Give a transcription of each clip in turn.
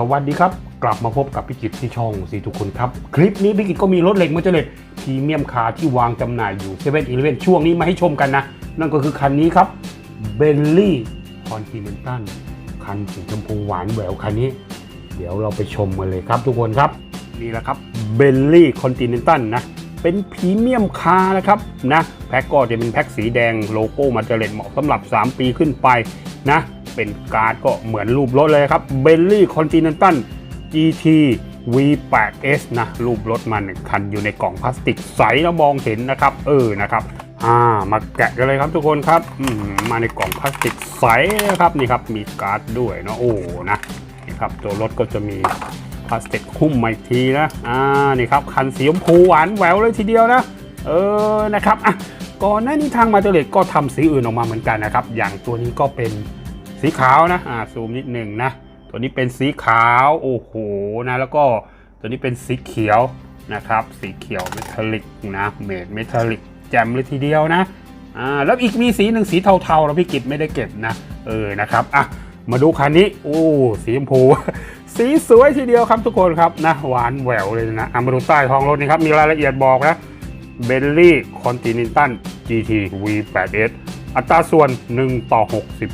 สวัสดีครับ กลับมาพบกับพี่กิตที่ช่องสีทุกคนครับ คลิปนี้พี่กิตก็มีรถเหล็กมาเจเลตพรีเมียมคาร์ที่วางจำหน่ายอยู่เซเว่นอีเลฟช่วงนี้มาให้ชมกันนะ นั่นก็คือคันนี้ครับเบลลี่คอนติเนนตัลคันสีชมพูหวานแหววคันนี้ เดี๋ยวเราไปชมกันเลยครับทุกคนครับ นี่แหละครับเบลลี่คอนติเนนตัลนะเป็นพรีเมียมคาร์นะครับนะแพ็กก็จะเป็นแพ็กสีแดงโลโก้มาเจเลตเหมาะสำหรับ 3 ปีขึ้นไปนะ เป็นการ์ดก็เหมือนรูปรถเลยครับเบลลี่คอนติเนนตัล GT V8S นะรูปรถมันคันอยู่ในกล่องพลาสติกใสแล้วมองเห็นนะครับ เออนะครับอ่ามาแกะกันเลยครับทุกคนครับอืมมาในกล่องพลาสติกใสนะครับนี่ครับมีการ์ดด้วยเนาะโอ้นะนี่ครับตัวรถก็จะมีพลาสติกหุ้มมาอีกทีนะอ่านี่ครับคันสีชมพูหวานแหววเลยทีเดียวนะ เออนะครับอะก่อนหน้านี้ทางมาเตเลตก็ทำสีอื่นออกมาเหมือนกันนะครับ อย่างตัวนี้ก็เป็น สีขาวนะอ่าซูมนิดหนึ่งนะตัวนี้เป็นสีขาวโอ้โหนะแล้วก็ตัวนี้เป็นสีเขียวนะครับ สีเขียวเมทัลลิกนะเมดเมทัลลิกแจ่มเลยทีเดียวนะอ่าแล้วอีกมีสีหนึ่งสีเทาๆแล้วพี่กิจไม่ได้เก็บนะเออนะครับอะมาดูคันนี้โอ้สีชมพู สีสวยทีเดียวครับทุกคนครับนะหวานแหววเลยนะอะมาดูใต้ท้องรถนี่ครับมีรายละเอียดบอกนะเบลลี่คอนติเนนตัล GT V8S อัตราส่วน 1 ต่อ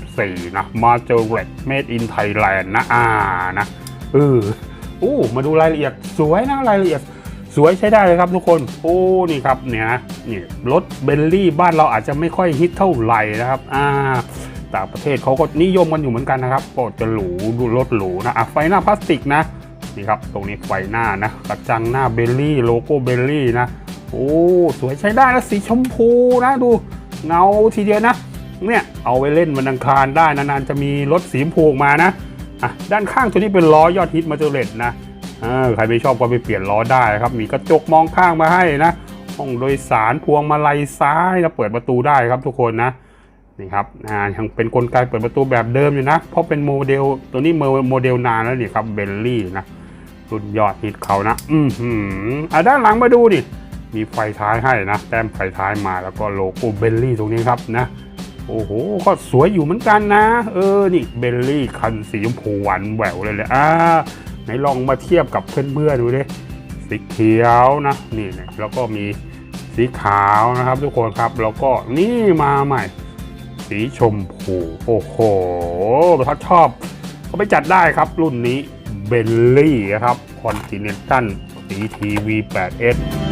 64 นะมาเจอเรดเมดอินไทยแลนด์นะอ่านะเอออู้มาดูรายละเอียดสวยนะรายละเอียดสวยใช้ได้เลยครับทุกคน โอ้นี่ครับเนี่ยนะนี่รถเบลลี่บ้านเราอาจจะไม่ค่อยฮิตเท่าไหร่นะครับอ่าต่างประเทศเขาก็นิยมกันอยู่เหมือนกันนะครับก็จะหรูดูรถหรูนะอะไฟหน้าพลาสติกนะนี่ครับตรงนี้ไฟหน้านะกระจังหน้าเบลลี่โลโก้เบลลี่นะโอ้สวยใช้ได้นะสีชมพูนะดู เงาทีเดียวนะ เนี่ยเอาไว้เล่นวันอังคารได้นานๆจะมีรถสีชมพูออกมานะอะด้านข้างตัวนี้เป็นล้อยอดฮิตมาเจอเลตนะใครไม่ชอบก็ไปเปลี่ยนล้อได้ครับ มีกระจกมองข้างมาให้นะห้องโดยสารพวงมาลัยซ้ายนะเปิดประตูได้ครับทุกคนนะนี่ครับอ่ายังเป็นกลไกเปิดประตูแบบเดิมอยู่นะ เพราะเป็นโมเดลตัวนี้โมเดลนานแล้วนี่ครับเบลลี่นะรุ่นยอดฮิตเขานะ อืมอะด้านหลังมาดูดิ มีไฟท้ายให้นะ แต้มไฟท้ายมาแล้วก็โลโก้เบลลี่ตรงนี้ครับนะ โอ้โห ก็สวยอยู่เหมือนกันนะ เออ นี่เบลลี่คันสีชมพูหวานแหววเลยเลยอ่าไหนลองมาเทียบกับเพื่อนๆดูดิ สีเขียวนะ นี่แล้วก็มีสีขาวนะครับทุกคนครับ แล้วก็นี่มาใหม่ สีชมพู โอ้โหถ้าชอบก็ไปจัดได้ครับรุ่นนี้เบลลี่ครับ Continental CTV 8S อะ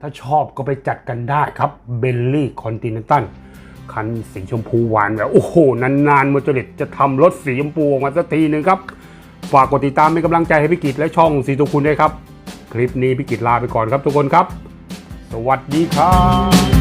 ถ้าชอบก็ไปจัดกันได้ครับเบลลี่คอนติเนนตัลคันสีชมพูหวานแบบ โอ้โห นานๆมาจริตจะทำรถสีชมพูออกมาสักทีหนึ่งครับ ฝากกดติดตามเป็นกำลังใจให้พี่กิจและช่องสีตุคุณด้วยครับ คลิปนี้พี่กิจลาไปก่อนครับทุกคนครับ สวัสดีครับ